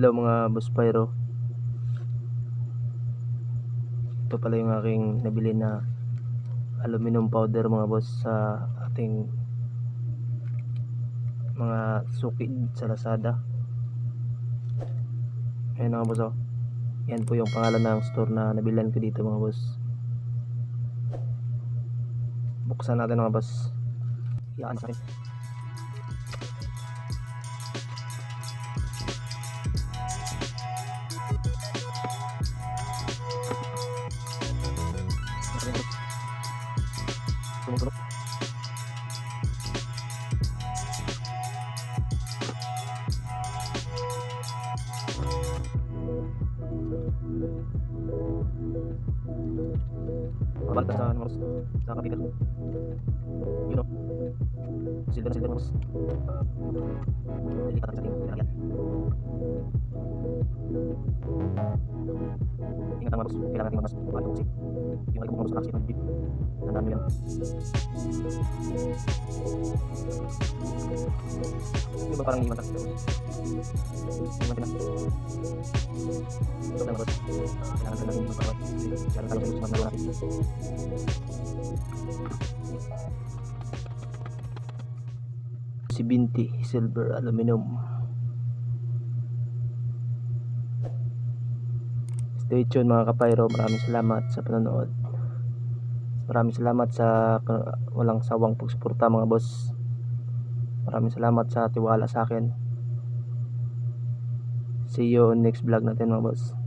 Hello mga boss pyro. Ito pala yung aking nabili na aluminum powder mga boss sa ating mga sukid sa Lazada. Ayan mga boss oh. Yan po yung pangalan ng store na nabilan ko dito mga boss. Buksan natin mga boss. Yan sa akin Tumutulo. Mabalik sa ano, boss. Sa kapital. Yun o. Silver, silver, boss. Hindi ka sa ating pinakyan. Ang mga boss. Kailangan natin mamas. Ano kasi. Yung aling mga boss sa jeep. Tandaan mo yan. Yung ba parang iwan ka? Iwan ka na. Ito boss. Kailangan ka natin magpapawat. Kailangan ka natin magpapawat natin. Si Binti Silver Aluminum. Stay tuned mga kapayro. Maraming salamat sa panonood. Maraming salamat sa walang sawang pagsuporta mga boss. Maraming salamat sa tiwala sa akin. See you on next vlog natin mga boss.